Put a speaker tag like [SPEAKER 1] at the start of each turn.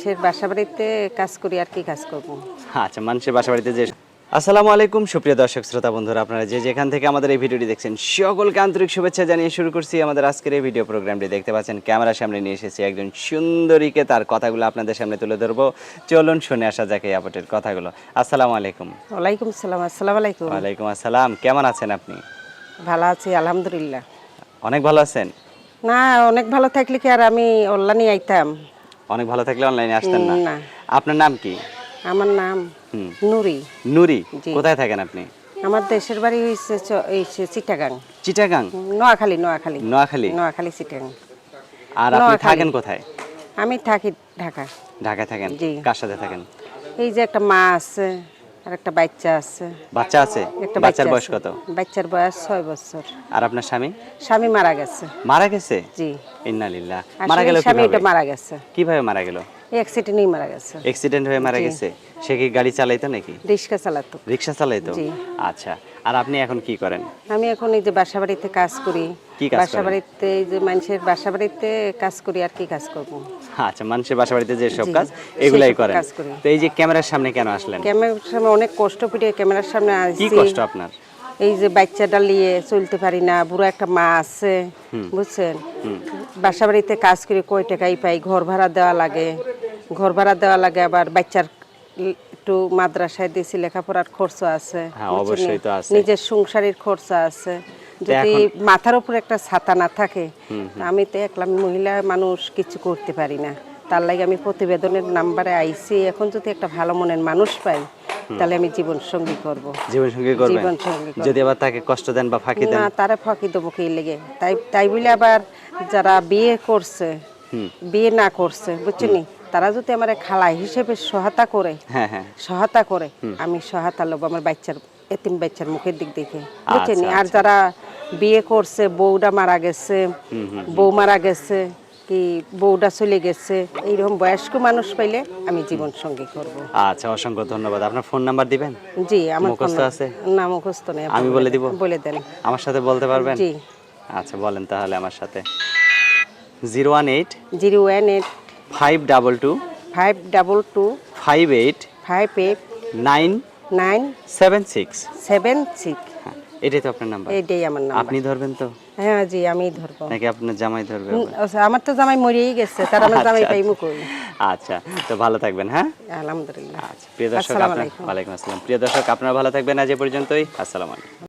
[SPEAKER 1] সে বাসা বাড়িতে কাজ করি আর কি কাজ করব।
[SPEAKER 2] আচ্ছা মানুষের বাসা বাড়িতে যে আসসালামু আলাইকুম সুপ্রিয় দর্শক শ্রোতা বন্ধুরা আপনারা যে যেখান থেকে আমাদের এই ভিডিওটি দেখছেন সকলকে আন্তরিক শুভেচ্ছা জানিয়ে শুরু করছি আমাদের আজকের এই ভিডিও প্রোগ্রামটি। দেখতে পাচ্ছেন ক্যামেরার সামনে নিয়ে এসেছি একজন সুন্দরীকে তার কথাগুলো আপনাদের সামনে তুলে ধরবো। চলুন শুনে আসা যাক এই আপটের কথাগুলো। আসসালামু আলাইকুম।
[SPEAKER 1] ওয়ালাইকুম সালাম আসসালামু আলাইকুম।
[SPEAKER 2] ওয়ালাইকুম আসসালাম কেমন আছেন আপনি?
[SPEAKER 1] ভালো আছি আলহামদুলিল্লাহ।
[SPEAKER 2] অনেক ভালো আছেন?
[SPEAKER 1] না অনেক ভালো থাকলে কি আর আমি অল্লানি আইতাম?
[SPEAKER 2] অনেক ভালো থাকলে অনলাইনে আসতেন না।
[SPEAKER 1] না।
[SPEAKER 2] আপনার নাম কি?
[SPEAKER 1] আমার নাম নুরি।
[SPEAKER 2] নুরি কোথায় থাকেন আপনি?
[SPEAKER 1] আমার দেশের বাড়ি সে চিটাগাং।
[SPEAKER 2] চিটাগাং?
[SPEAKER 1] নোয়াখালী নোয়াখালী।
[SPEAKER 2] নোয়াখালী?
[SPEAKER 1] নোয়াখালী চিটাগাং।
[SPEAKER 2] আর আপনি থাকেন কোথায়?
[SPEAKER 1] আমি থাকি ঢাকা।
[SPEAKER 2] ঢাকায় থাকেন?
[SPEAKER 1] জি।
[SPEAKER 2] কার সাথে থাকেন?
[SPEAKER 1] এই যে একটা মা আছে আর একটা বাচ্চা আছে।
[SPEAKER 2] বাচ্চা আছে?
[SPEAKER 1] একটা
[SPEAKER 2] বাচ্চার বয়স কত?
[SPEAKER 1] বাচ্চার বয়স ছয় বছর।
[SPEAKER 2] আর আপনার স্বামী?
[SPEAKER 1] স্বামী মারা গেছে।
[SPEAKER 2] মারা গেছে?
[SPEAKER 1] জি।
[SPEAKER 2] ইন্নালিল্লাহ মারা গেল
[SPEAKER 1] স্বামী এটা মারা গেছে।
[SPEAKER 2] কীভাবে মারা গেল?
[SPEAKER 1] অ্যাক্সিডেন্টেই মারা গেছে।
[SPEAKER 2] অ্যাক্সিডেন্ট হয়ে মারা গেছে? সে কি গাড়ি চালাইতো নাকি?
[SPEAKER 1] রিক্সা চালাতো।
[SPEAKER 2] রিক্সা চালাইতো?
[SPEAKER 1] জি।
[SPEAKER 2] আচ্ছা। আর আপনি এখন কি করেন?
[SPEAKER 1] আমি এখন এই যে বাসা বাড়িতে কাজ করি।
[SPEAKER 2] কি কাজ
[SPEAKER 1] বাসা বাড়িতে এই যে মানুষের বাসা বাড়িতে কাজ করি আর কি কাজ করব।
[SPEAKER 2] আচ্ছা মানুষের বাসা বাড়িতে যে সব কাজ এগুলাই করেন। তো এই যে ক্যামেরার সামনে কেন আসলেন?
[SPEAKER 1] ক্যামেরার সামনে অনেক কষ্ট পেটে ক্যামেরার সামনে
[SPEAKER 2] কি কষ্ট আপনার?
[SPEAKER 1] এই যে বাচ্চাটা নিয়ে চলতে পারি না বুড়ো একটা মা আছে বুঝছেন? বাসা বাড়িতে কাজ করে কয় টাকাই পাই? ঘর ভাড়া দেওয়া লাগে ঘর ভাড়া দেওয়া লাগে আবার বাচ্চার একটু মাদ্রাসায় দিয়েছি লেখাপড়ার খরচ আছে
[SPEAKER 2] হ্যাঁ, অবশ্যই তো আছে।
[SPEAKER 1] নিজের সংসারের খরচা আছে। যদি মাথার উপর একটা ছাতা না থাকে আমি তো একলা মহিলা মানুষ কিছু করতে পারি না। তার লাগে আমি প্রতিবেদনের নাম্বারে আইছি। এখন যদি একটা ভালো মনের মানুষ পাই তাহলে আমি জীবন সঙ্গী করব।
[SPEAKER 2] জীবন সঙ্গী করবেন?
[SPEAKER 1] জীবন সঙ্গী
[SPEAKER 2] যদি আবার তাকে কষ্ট দেন বা ফাঁকি দেন?
[SPEAKER 1] না তারা ফাঁকি দেবো কি লেগে? তাই তাই বলে আবার যারা বিয়ে করছে বিয়ে না করছে বুঝছেন? তারা যদি আমার খালা হিসেবে সহায়তা করে
[SPEAKER 2] হ্যাঁ হ্যাঁ।
[SPEAKER 1] সহায়তা করে আমি সহায়তা লোক আমার বাচ্চার এতিম বাচ্চার মুখের দিক দেখে। বুঝছেন
[SPEAKER 2] আচ্ছা,
[SPEAKER 1] আর যারা বিয়ে করছে বউটা মারা গেছে বউ মারা গেছে কি বউটা চলে গেছে এইরকম বয়স্ক মানুষ পাইলে আমি জীবন সঙ্গী করব।
[SPEAKER 2] আচ্ছা অসংখ্য ধন্যবাদ। আপনার ফোন নাম্বার দিবেন?
[SPEAKER 1] জি আমার
[SPEAKER 2] মুখস্থ আছে?
[SPEAKER 1] না মুখস্থ নেই
[SPEAKER 2] আমি বলে দিব?
[SPEAKER 1] বলে দেন।
[SPEAKER 2] আমার সাথে বলতে পারবেন?
[SPEAKER 1] জি।
[SPEAKER 2] আচ্ছা বলেন তাহলে আমার সাথে। Zero one eight
[SPEAKER 1] zero one eight
[SPEAKER 2] five double two
[SPEAKER 1] five double two
[SPEAKER 2] five eight
[SPEAKER 1] five eight
[SPEAKER 2] nine
[SPEAKER 1] nine
[SPEAKER 2] seven six
[SPEAKER 1] seven six
[SPEAKER 2] এটাই তো আপনার নাম্বার
[SPEAKER 1] এইটাই আমার
[SPEAKER 2] আপনি ধরবেন তো?
[SPEAKER 1] হ্যাঁ জি আমি ধরবো।
[SPEAKER 2] নাকি আপনার জামাই ধরবে
[SPEAKER 1] আচ্ছা, আমার তো জামাই মরিয়েই গেছে তার আমার জামাই পাইমু কই
[SPEAKER 2] আচ্ছা তো ভালো থাকবেন হ্যাঁ?
[SPEAKER 1] আলহামদুলিল্লাহ।
[SPEAKER 2] আচ্ছা প্রিয় দর্শক আপনার ওয়ালাইকুম আসসালাম। প্রিয় দর্শক আপনারা ভালো থাকবেন আজ এ পর্যন্তই। আসসালামু আলাইকুম।